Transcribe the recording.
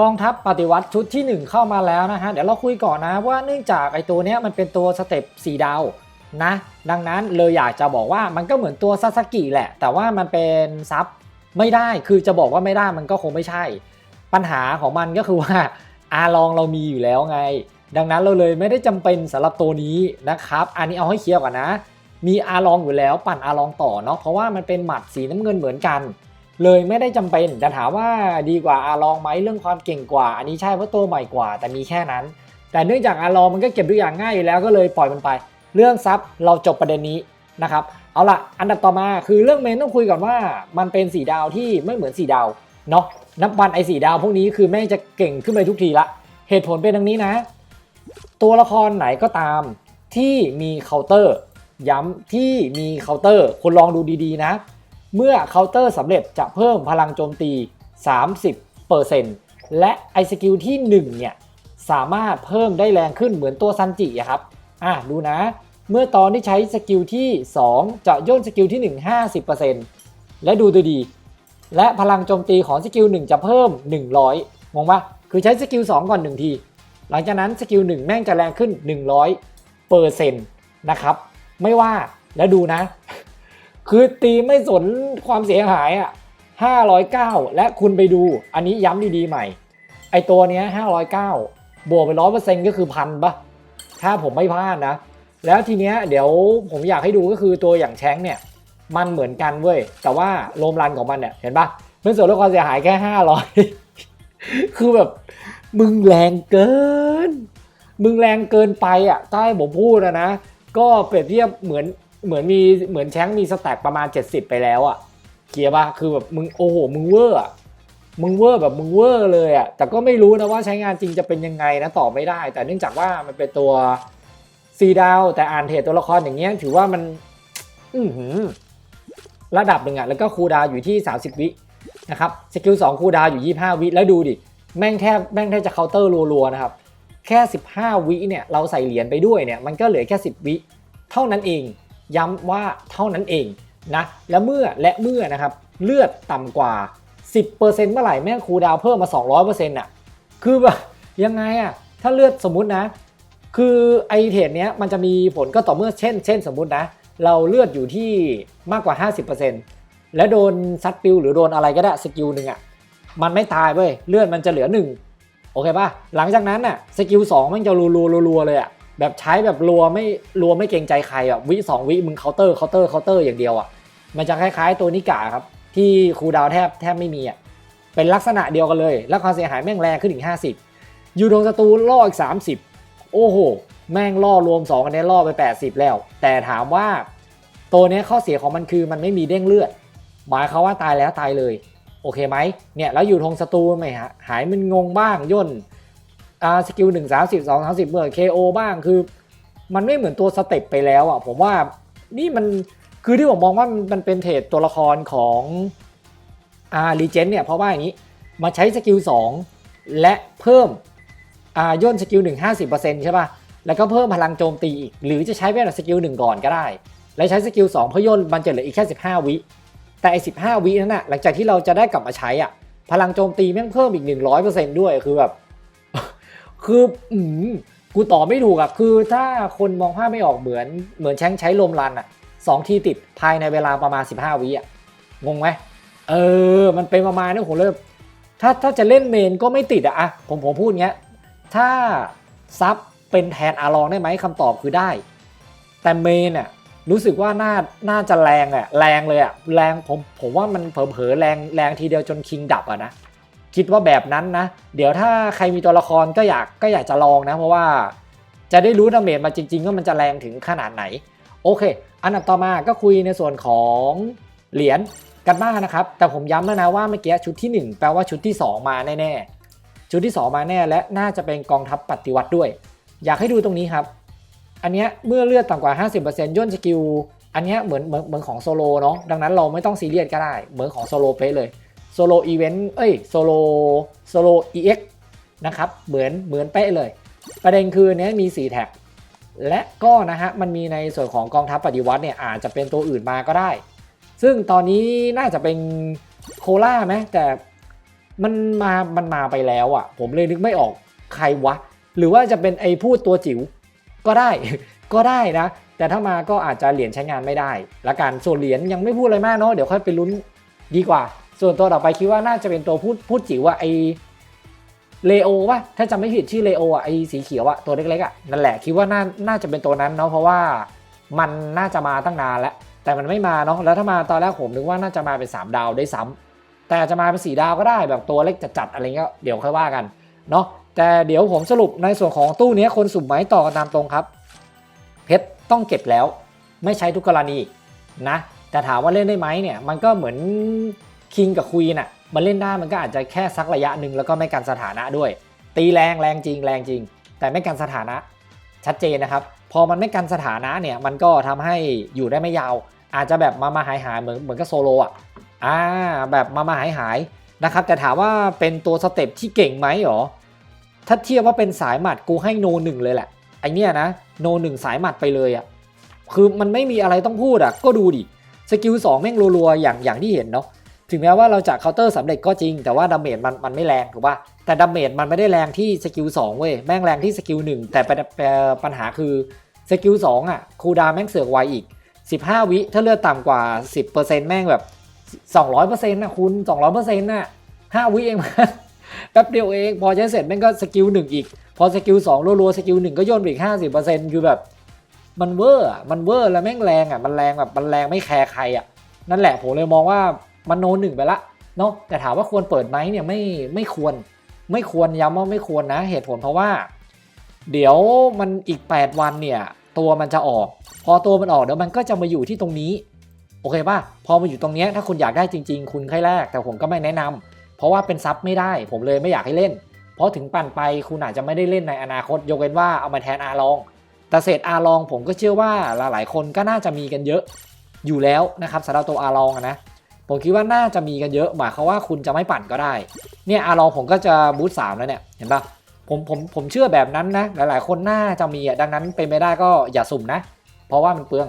กองทัพปฏิวัติชุดที่ 1 เข้ามาแล้วนะฮะ เดี๋ยวเราคุยก่อนนะว่าเนื่องจากไอตัวเนี้ยมันเป็นตัวสเต็ป4ดาวนะ ดังนั้นเลยอยากจะบอกว่ามันก็เหมือนตัวซาสกิแหละ แต่ว่ามันเป็นซับไม่ได้คือจะบอกว่าไม่ได้มันก็คงไม่ใช่ ปัญหาของมันก็คือว่าอาลองเรามีอยู่แล้วไง ดังนั้นเราเลยไม่ได้จำเป็นสำหรับตัวนี้นะครับ อันนี้เอาให้เคลียร์ก่อนนะ มีอาลองอยู่แล้วปั่นอาลองต่อเนาะเพราะว่ามันเป็นหมัดสีน้ำเงินเหมือนกัน เลยไม่ได้จำเป็นแต่ถามว่าดีกว่าอาลองไหมเรื่องความเก่งกว่า อันนี้ใช่เพราะตัวใหม่กว่า แต่มีแค่นั้น แต่เนื่องจากอาลองมันก็เก็บทุกอย่างง่ายอยู่แล้วก็เลยปล่อยมันไป เรื่องซับเราจบประเด็นนี้นะครับเอาละอันดับต่อมาคือเรื่องเมนต้องคุยก่อนว่า มันเป็นสีดาวที่ไม่เหมือนสีดาวเนาะนับวันไอสีดาวพวกนี้คือแม่งจะเก่งขึ้นไปทุกทีละ เหตุผลเป็นดังนี้นะ ตัวละครไหนก็ตามที่มีเคาน์เตอร์ ย้ำที่มีเคาน์เตอร์คุณลองดูดีๆนะ เมื่อเคาน์เตอร์สำเร็จจะเพิ่มพลังโจมตี 30%และไอสกิลที่ 1 เนี่ย สามารถเพิ่มได้แรงขึ้นเหมือนตัวซันจิครับ อะดูนะ เมื่อตอนที่ใช้สกิลที่ 2 จะย่นสกิลที่ 1 50%และดูตัวดี และพลังโจมตีของสกิล 1 จะเพิ่ม 100 งงปะคือใช้สกิล 2 ก่อน 1 ที หลังจากนั้นสกิล 1 แม่งจะแรงขึ้น 100เปอร์เซนต์นะครับ ไม่ว่าแล้วดูนะ คือตีไม่สนความเสียหายอะ509 และคุณไปดูอันนี้ย้ำดีๆใหม่ ไอตัวเนี้ย509 บวกไป100%ก็คือพันปะถ้าผมไม่พลาดนะ แล้วทีเนี้ยเดี๋ยวผมอยากให้ดูก็คือตัวอย่างแชงเนี่ย มันเหมือนกันเว้ย แต่ว่าโลมรันของมันเนี่ย เห็นปะเป็นส่วนลดความเสียหายแค่ 500 คือแบบ มึงแรงเกิน มึงแรงเกินไปอะถ้าให้ผมพูดนะนะ ก็เปรียบเทียบเหมือน เหมือนมีเหมือนแชงมีสแต็กประมาณ 70 ไปแล้วอะเกียร์ป่ะคือแบบมึงโอ้โหมึงเวอร์อะมึงเวอร์แบบมึงเวอร์เลยอะแต่ก็ไม่รู้นะว่าใช้งานจริงจะเป็นยังไงนะตอบไม่ได้ แต่เนื่องจากว่ามันเป็นตัวซีดาวแต่อ่านเทรดตัวละครอย่างเงี้ยถือว่ามัน อืระดับหนึ่งอะแล้วก็คูดาวอยู่ที่ 30 วินะครับสกิล2คูดาวอยู่ 25 วิแล้วดูดิแม่งแทบแม่งแทบจะเคาน์เตอร์รัวๆนะครับแค่ 15 วิเนี่ยเราใส่เหรียญไปด้วยเนี่ยมันก็เหลือแค่ 10 วิเท่านั้นเอง ย้ำว่าเท่านั้นเองนะและเมื่อและเมื่อนะครับเลือดต่ำกว่า 10%เมื่อไหร่แม่งคูดาวเพิ่มมา 200%อะคือแบบยังไงอะถ้าเลือดสมมุตินะ คือไอเทรดเนี้ยมันจะมีผลก็ต่อเมื่อเช่น เช่น สมมุตินะ เราเลือดอยู่ที่มากกว่า 50%และโดนซัดปิวหรือโดนอะไรก็ได้สกิลหนึ่งอะมันไม่ตายเว้ยเลือดมันจะเหลือ 1 โอเคป่ะหลังจากนั้นน่ะสกิลสองมันจะรัวๆรัวๆเลยอะ แบบใช้แบบรัวไม่รัวไม่เกรงใจใครอะวิสองวิมึงเคาน์เตอร์เคาน์เตอร์เคาน์เตอร์อย่างเดียวอะมันจะคล้ายๆตัวนิกาครับ ที่คูดาวแทบแทบไม่มีอะเป็นลักษณะเดียวกันเลย แล้วความเสียหายแม่งแรงขึ้นอีก 50ยูโดนศัตรูล่ออีก 30 โอ้โห แม่งล่อรวม2กันนี้ล่อไป 80 แล้ว แต่ถามว่าตัวนี้ข้อเสียของมันคือมันไม่มีเด้งเลือด หมายเขาว่าตายแล้วตายเลย โอเคไหมเนี่ยแล้วอยู่ทงศัตรูไหมฮะหายมันงงบ้างย่น สกิลหนึ่งสามสิบสองสามสิบเมื่อ KO บ้างคือ มันไม่เหมือนตัวสเต็ปไปแล้วอะผมว่านี่มันคือที่ผมมองว่ามันเป็นเทรดตัวละครของอ่ารีเจนเนี่ยเพราะว่าอย่างนี้มาใช้สกิล2 และเพิ่มอ่าย่นสกิล1 50%ใช่ป่ะ แล้วก็เพิ่มพลังโจมตีอีก หรือจะใช้เป็นสกิล1ก่อนก็ได้ แล้วใช้สกิล2เพื่อย่นมันจะเหลืออีกแค่ 15 วิ แต่ไอ้15 วินั้นน่ะหลังจากที่เราจะได้กลับมาใช้อะพลังโจมตีแม่งเพิ่มอีก 100%ด้วยคือแบบ คืออืมกูต่อไม่ถูกอะคือถ้าคนมองภาพไม่ออกเหมือนเหมือนแช้งใช้ลมรันอะสองทีติดภายในเวลาประมาณ 15วิอะงงไหมเออ มันเป็นประมาณนี้ผมเริ่มถ้าถ้าจะเล่นเมนก็ไม่ติดอะอะผมผมพูดเงี้ย ถ้าซับเป็นแทนอาลองได้ไหมคำตอบคือได้ แต่เมนอะรู้สึกว่าน่าน่าจะแรงอะแรงเลยอะแรงผมผมว่ามันเผลอๆแรงแรงทีเดียวจนคิงดับอะนะ คิดว่าแบบนั้นนะ เดี๋ยวถ้าใครมีตัวละครก็อยากก็อยากจะลองนะ เพราะว่าจะได้รู้ดาเมจมาจริงๆว่ามันจะแรงถึงขนาดไหน โอเค อันดับต่อมาก็คุยในส่วนของเหรียญกันบ้างนะครับ แต่ผมย้ำแล้วนะว่าเมื่อกี้ชุดที่ 1 แปลว่าชุดที่ 2 มาแน่ๆ ชุดที่ 2 มาแน่และน่าจะเป็นกองทัพปฏิวัติด้วย อยากให้ดูตรงนี้ครับ อันเนี้ยเมื่อเลือดต่ำกว่า 50%ย่นสกิลอันเนี้ยเหมือนเหมือนเหมือนของโซโลเนาะดังนั้นเราไม่ต้องซีเรียสก็ได้ เหมือนของโซโลเป๊ะเลย โซโลอีเวนต์เอ้ยโซโลโซโล EX นะครับเหมือนเหมือนเป๊ะเลย ประเด็นคือเนี้ยมี 4 แท็ก และก็นะฮะมันมีในส่วนของกองทัพปฏิวัติเนี่ยอาจจะเป็นตัวอื่นมาก็ได้ ซึ่งตอนนี้น่าจะเป็นโคล่าไหมแต่มันมามันมาไปแล้วอะ ผมเลยนึกไม่ออกใครวะ หรือว่าจะเป็นไอ้พูดตัวจิ๋วก็ได้ก็ได้นะ แต่ถ้ามาก็อาจจะเหรียญใช้งานไม่ได้ ละกันส่วนเหรียญยังไม่พูดอะไรมากเนาะเดี๋ยวค่อยไปลุ้นดีกว่า ส่วนตัวต่อไปคิดว่าน่าจะเป็นตัวพูดพูดจิ๋วอะไอเลโอวะถ้าจำไม่ผิดชื่อเลโออะไอสีเขียวอะตัวเล็กๆอะนั่นแหละคิดว่าน่าน่าจะเป็นตัวนั้นเนาะเพราะว่ามันน่าจะมาตั้งนานแล้ว แต่มันไม่มาเนาะแล้วถ้ามาตอนแรกผมนึกว่าน่าจะมาเป็น 3 ดาวได้ซ้ำแต่อาจจะมาเป็นส4ดาวก็ได้แบบตัวเล็กจัดๆอะไรเงี้ยเดี๋ยวค่อยว่ากันเนาะแต่เดี๋ยวผมสรุปในส่วนของตู้นี้คนสุ่มไหมต่อกันตามตรงครับ เพชรต้องเก็บแล้ว ไม่ใช้ทุกกรณีนะแต่ถามว่าเล่นได้ไหมเนี่ยมันก็เหมือน คิงกับควีนอะมันเล่นได้มันก็อาจจะแค่สักระยะหนึ่งแล้วก็ไม่กันสถานะด้วย ตีแรงแรงจริงแรงจริง แต่ไม่กันสถานะชัดเจนนะครับ พอมันไม่กันสถานะเนี่ยมันก็ทำให้อยู่ได้ไม่ยาว อาจจะแบบมามาหายหายเหมือนเหมือนกับโซโลอะอ่าแบบมามาหายหายนะครับ แต่ถามว่าเป็นตัวสเต็ปที่เก่งไหมหรอถ้าเทียบว่าเป็นสายหมัดกูให้โนหนึ่งเลยแหละไอเนี้ยนะโนหนึ่งสายหมัดไปเลยอะคือมันไม่มีอะไรต้องพูดอะก็ดูดิสกิลสองแม่งรัวๆอย่างอย่างที่เห็นเนาะ ถึงแม้ว่าเราจะเคาน์เตอร์สำเร็จก็จริง แต่ว่าดาเมจมันมันไม่แรงถูกป่ะแต่ดาเมจมันไม่ได้แรงที่สกิลสองเว้ยแม่งแรงที่สกิลหนึ่งแต่ปัญหาคือสกิลสองอะคูดาแม่งเสือกไวอีก 15 วิถ้าเลือดต่ำกว่า 10%แม่งแบบ 200%นะคุณ 200%น่ะ5วิเองมันแป๊บเดียวเอง พอใช้เสร็จแม่งก็สกิลหนึ่งอีก พอสกิล2รัวๆสกิลหนึ่งก็โยนไปอีก 50%คือแบบมันเวอร์มันเวอร์แล้วแม่งแรงอะมันแรงแบบมันแรงไม่แคร์ใครอะนั่นแหละผมเลยมองว่า มันโนหนึ่งไปละเนาะแต่ถามว่าควรเปิดไหมเนี่ยไม่ไม่ควร ไม่ควรย้ำว่าไม่ควรนะ เหตุผลเพราะว่า เดี๋ยวมันอีก 8 วันเนี่ย ตัวมันจะออก พอตัวมันออกเดี๋ยวมันก็จะมาอยู่ที่ตรงนี้ โอเคป่ะพอมาอยู่ตรงเนี้ยถ้าคุณอยากได้จริง ๆ คุณค่อยแรก แต่ผมก็ไม่แนะนำเพราะว่าเป็นซับไม่ได้ ผมเลยไม่อยากให้เล่น เพราะถึงปั่นไปคุณอาจจะไม่ได้เล่นในอนาคตยกเว้นว่าเอามาแทนอาลองแต่เศษอาลองผมก็เชื่อว่าหลายๆคนก็น่าจะมีกันเยอะอยู่แล้วนะครับสำหรับตัวอาลองนะ ผมคิดว่าน่าจะมีกันเยอะหมายความว่าคุณจะไม่ปั่นก็ได้ เนี่ยอาลองผมก็จะบูทสามแล้วเนี่ย เห็นปะผมผมผมเชื่อแบบนั้นนะ หลายๆ คนน่าจะมีอะดังนั้นเป็นไม่ได้ก็อย่าสุ่มนะ เพราะว่ามันเปลือง